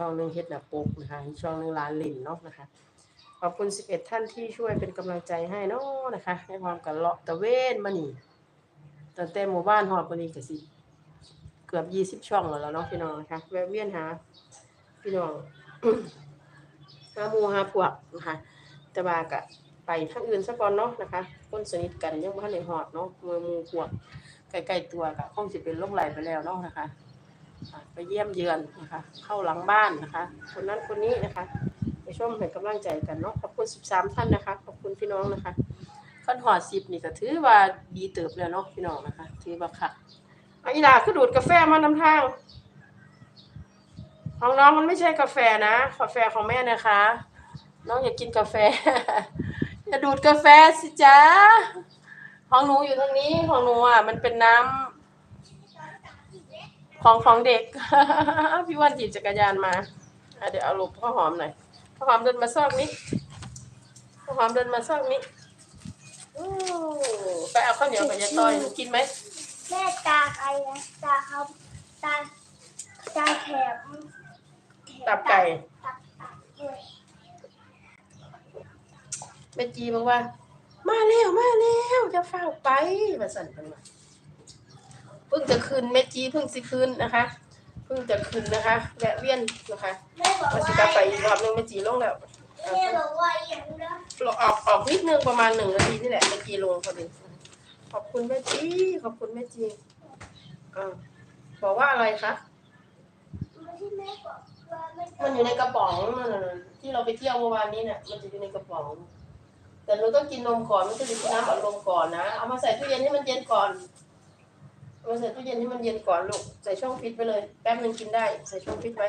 ช่องหนึงเฮ็ดหน้าปกนะคะอีกช่องหนึงร้านลินเนาะนะคะขอบคุณ 11 ท่านที่ช่วยเป็นกำลังใจให้เนาะนะคะให้ความกันเลาะตะเวนมานี่ตั้งแต่หมู่บ้านฮอดปนนี้ก็สิเกือบ 20 ช่องแล้วเนาะพี่น้องนะคะแวะเวียนหาพี่น้องหาหมู่หาพวกนะคะแต่ว่าก็ไปทางอื่นซะก่อนเนาะนะคะคนสนิทกันยังบ่ทันได้ฮอดเนาะมู่หมู่พวกใกล้ๆตัวก็คงสิเป็นโรคไหลไปแล้วเนาะนะคะ ไปเยี่ยมเยือนนะคะ เข้าหลังบ้านนะคะ คนนั้นคนนี้นะคะ ไปชมให้กำลังใจกันเนาะขอบคุณ 13 ท่านนะคะ ขอบคุณพี่น้องนะคะขั้นหอด10นี่ก็ถือว่าดีเติบแล้วเนาะพี่น้องนะคะถือว่าค่ะอะอีหลาคือดูดกาแฟมาน้ำทางของน้องมันไม่ใช่กาแฟนะกาแฟของแม่นะคะ น้องอย่ากกินกาแฟ อย่าดูดกาแฟสิจ๊ะของหนูอยู่ทางนี้ของหนูอะมันเป็นน้ำ ของของเด็ก พี่วันจีบจักรยานมาอะเดี๋ยวเอาลูกพ่อหอมหน่อยพ่อหอมเดินมาซอกนี้พ่อหอมเดินมาซอกนี้โอ้ไปเอาข้าวเหนียวกับยายต้อยหนูกินไหมแม่ตาใครนะตาเขาตาตาแถมตับไก่ตับตับด้วยแม่จีบอกว่า มาแล้วมาแล้วจะเฝ้าไปมาสั่นกันมา เพิ่งจะคืนแม่จีเพิ่งสิคืนนะคะ เพิ่งจะคืนนะคะแวะเวียนนะคะแม่บอกมาว่าสิกลับไปอีกรอบนึงแม่จีลงแล้วแม่บอกว่าอย่างนั้นเราออกออกนิดนึงประมาณหนึ่งนาทีนี่แหละแม่จีลงพอดีขอบคุณแม่จีขอบคุณแม่จีอ่าบอกว่าอะไรคะที่แม่บอกว่าไม่มันอยู่ในกระป๋องนั่นน่ะที่เราไปเที่ยวเมื่อวานนี้เนี่ยมันจะอยู่ในกระป๋อง แต่เราต้องกินนมก่อนไม่ใช่กินน้ำอัดลมก่อนนะเอามาใส่ตู้เย็นให้มันเย็นก่อน เอามาใส่ตู้เย็นให้มันเย็นก่อนลูก ใส่ช่องฟิตไปเลย แป๊บนึงกินได้ ใส่ช่องฟิตไว้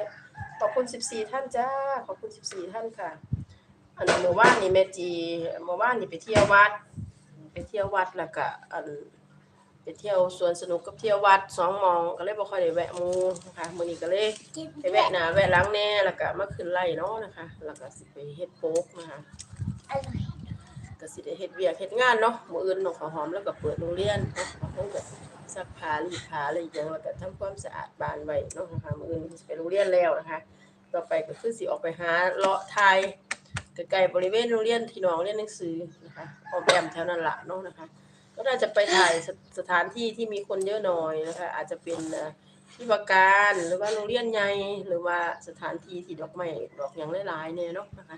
ขอบคุณสิบสี่ท่านจ้า ขอบคุณสิบสี่ท่านค่ะ อันนี้เมื่อวานนี่แม่จีเมื่อวานนี่ไปเที่ยววัด ไปเที่ยววัดแล้วก็อันไปเที่ยวสวนสนุกกับเที่ยววัดสองมองก็เลยบ่ค่อยได้แวะมูนะคะมื้อนี้ก็เลยไปแวะหนาแวะหล้างแน่แล้วก็มาขึ้นไล่เนาะนะคะ แล้วก็สิไปเฮ็ดโป๊กนะคะก็สิได้เฮ็ดเวียกเฮ็ดงานเนาะมื้ออื่นน้องข้าวหอมแล้วก็เปิดโรงเรียนเนาะ ซักผ้ารีดผ้าอะไรอย่างแล้วก็ทำความสะอาดบานไว้เนาะนะคะมืออื่นไปโรงเรียนแล้วนะคะ ต่อไปก็คือสิออกไปหาเลาะทายใกล้ๆบริเวณโรงเรียนที่น้องเรียนหนังสือนะคะออมแอมแถวนั้นละเนาะนะคะ ก็น่าจะไปถ่ายสสถานที่ที่มีคนเยอะหน่อยนะคะ อาจจะเป็นที่ประการหรือว่าโรงเรียนใหญ่หรือว่าสถานที่ที่ดอกไม้ดอกหยังหลายๆเนี่ยเนาะนะคะ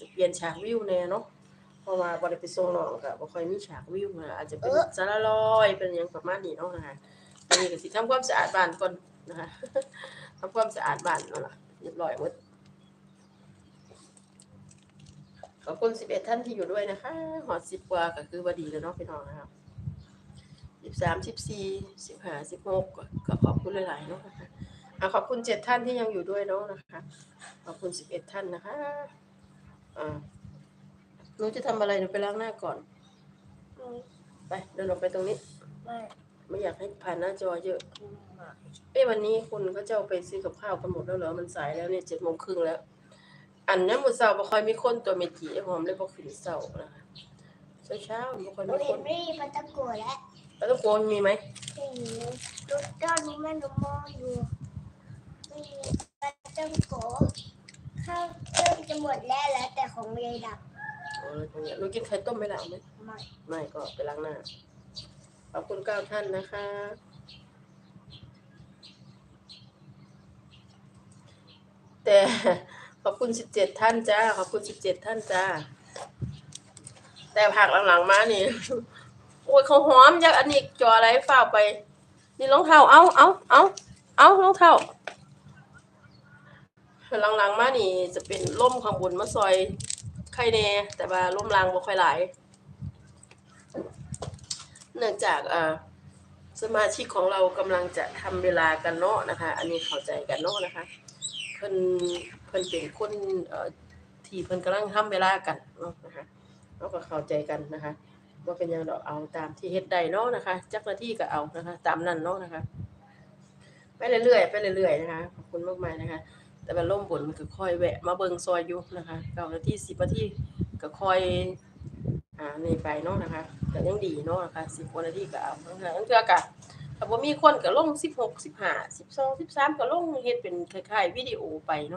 จะเปลี่ยนฉากวิวแน่เนาะ ราะว่าบ่ได้ไปส่งน้องก็บ่ค่อยมีฉากวิวนะอาจจะเป็นสารลอยเป็นหยังประมาณนี้เนาะนะคะตอนนี้ก็สิทำความสะอาดบ้านก่อนนะคะทำความสะอาดบ้านนั่นล่ะเรียบร้อยหมดขอบคุณ11 ท่านที่อยู่ด้วยนะคะหอด10กว่าก็คือว่าดีแล้วเนาะพี่น้องนะครับสิบสามสิบสี่สิบห้าสิบหกก็ขอบคุณหลายๆเนาะนะคะอะขอบคุณเจ็ดท่านที่ยังอยู่ด้วยเนาะนะคะ ขอบคุณสิบเอ็ดท่านนะคะอ่า หนูจะทำอะไรหนูไปล้างหน้าก่อนไปเดินออกไปตรงนี้ ไม่ไม่อยากให้ผ่านหน้าจอเยอะเอ้วันนี้คุณเขาจะเอาไปซื้อกับข้าวกันหมดแล้วเหรอมันสายแล้วเนี่ยเจ็ดโมงครึ่งแล้ว อันนี้มื้อเช้าบ่ค่อยมีคนตัวเมจิหอมเลยบ่ขึ้นเช้านะคะเช้าๆบ่ค่อยหนูมีคเห็นนไม่มีปลาตะกัวแล้วแล้วตะโกนมีไหมไม่มีรถตอนนี้แม่หนูมองอยู่ไม่มีปลาตะกัวข้าวเครื่องจะหมดแล้วแล้วแต่ของยายดับ อ๋อตรงเนี้ยหนูกินไข่ต้มไหมล่ะเอาไหมไม่ไม่ก็ไปล้างหน้า ขอบคุณเก้าท่านนะคะ แต่ขอบคุณสิบเจ็ดท่านจ้า ขอบคุณสิบเจ็ดท่านจ้า แต่ผักหลังๆมานี่ โอ้ยเขาหอมจากอันนี้จออะไรฝ้าไป นี่รองเท้า เอาเอาเอาเอารองเท้าหลังๆมานี่จะเป็นล่มข้างบนมาซอย ไข่แน่แต่ว่าล่มลางบ่ค่อยหลาย เนื่องจากอ่อสมาชิกของเรากำลังจะทำเวลากันเนาะนะคะ อันนี้เข้าใจกันเนาะนะคะ เพิ่นเพิ่นเป็นคนเอ่อที่เพิ่นกำลังทำเวลากันเนาะนะคะเราก็เข้าใจกันนะคะว่าเป็นหยังดอกเอาตามที่เฮ็ดได้เนาะนะคะ จักหน้าที่ก็เอานะคะ ตามนั้นเนาะนะคะ ไปเรื่อยๆไปเรื่อยๆนะคะขอบคุณมากมายนะคะ แต่ว่าล่มบนมันก็คอยแวะ มาเบิงซอยอยู่นะคะเก้านาทีสิบนาทีก็คอยอ่านี่ไปเนาะนะคะก็ยังดีเนาะนะคะสิบกว่านาทีก็เอาทั้งเทื่อทั้งเทื่อกะถ้าบ่มีคนก็ลงสิบหกสิบห้าสิบสองสิบสามก็ลงเฮ็ดเป็นคล้ายๆวิดีโอไปเนาะ